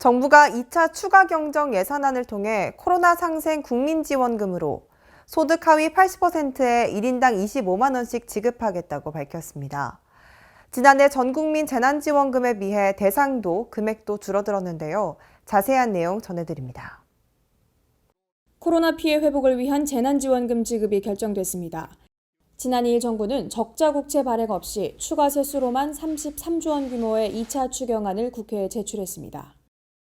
정부가 2차 추가 경정 예산안을 통해 코로나 상생 국민 지원금으로 소득 하위 80%에 1인당 25만 원씩 지급하겠다고 밝혔습니다. 지난해 전 국민 재난지원금에 비해 대상도 금액도 줄어들었는데요. 자세한 내용 전해드립니다. 코로나 피해 회복을 위한 재난지원금 지급이 결정됐습니다. 지난 2일 정부는 적자 국채 발행 없이 추가 세수로만 33조 원 규모의 2차 추경안을 국회에 제출했습니다.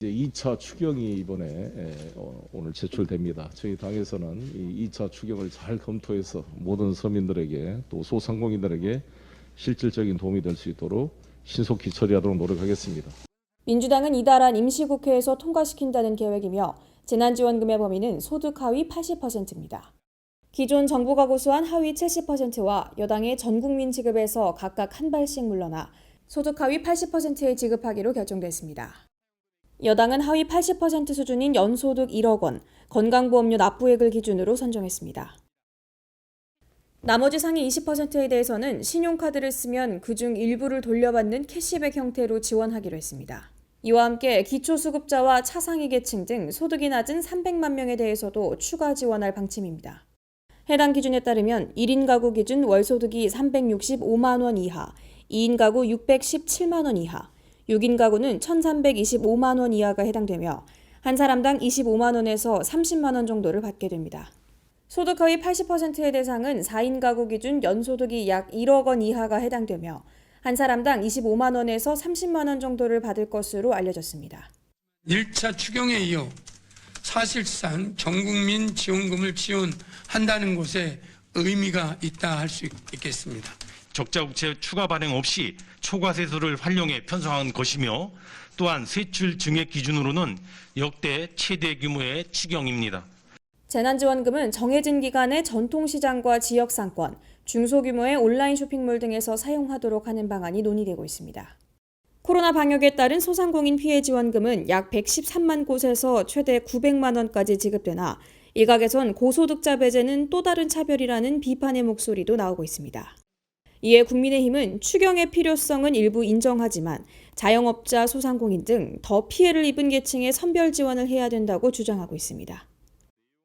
이제 2차 추경이 이번에 에, 어, 오늘 제출됩니다. 저희 당에서는 이 2차 추경을 잘 검토해서 모든 서민들에게 또 소상공인들에게 실질적인 도움이 될 수 있도록 신속히 처리하도록 노력하겠습니다. 민주당은 이달 안 임시국회에서 통과시킨다는 계획이며 재난지원금의 범위는 소득 하위 80%입니다. 기존 정부가 고수한 하위 70%와 여당의 전국민 지급에서 각각 한 발씩 물러나 소득 하위 80%에 지급하기로 결정됐습니다. 여당은 하위 80% 수준인 연소득 1억 원, 건강보험료 납부액을 기준으로 선정했습니다. 나머지 상위 20%에 대해서는 신용카드를 쓰면 그중 일부를 돌려받는 캐시백 형태로 지원하기로 했습니다. 이와 함께 기초수급자와 차상위 계층 등 소득이 낮은 300만 명에 대해서도 추가 지원할 방침입니다. 해당 기준에 따르면 1인 가구 기준 월소득이 365만 원 이하, 2인 가구 617만 원 이하, 6인 가구는 1,325만 원 이하가 해당되며 한 사람당 25만 원에서 30만 원 정도를 받게 됩니다. 소득 하위 80%의 대상은 4인 가구 기준 연소득이 약 1억 원 이하가 해당되며 한 사람당 25만 원에서 30만 원 정도를 받을 것으로 알려졌습니다. 1차 추경에 이어 사실상 전국민 지원금을 지원한다는 것에 의미가 있다 할 수 있겠습니다. 적자 국채 추가 발행 없이 초과 세수를 활용해 편성한 것이며 또한 세출 증액 기준으로는 역대 최대 규모의 추경입니다. 재난지원금은 정해진 기간에 전통시장과 지역상권, 중소규모의 온라인 쇼핑몰 등에서 사용하도록 하는 방안이 논의되고 있습니다. 코로나 방역에 따른 소상공인 피해 지원금은 약 113만 곳에서 최대 900만 원까지 지급되나 일각에선 고소득자 배제는 또 다른 차별이라는 비판의 목소리도 나오고 있습니다. 이에 국민의힘은 추경의 필요성은 일부 인정하지만 자영업자, 소상공인 등 더 피해를 입은 계층에 선별 지원을 해야 된다고 주장하고 있습니다.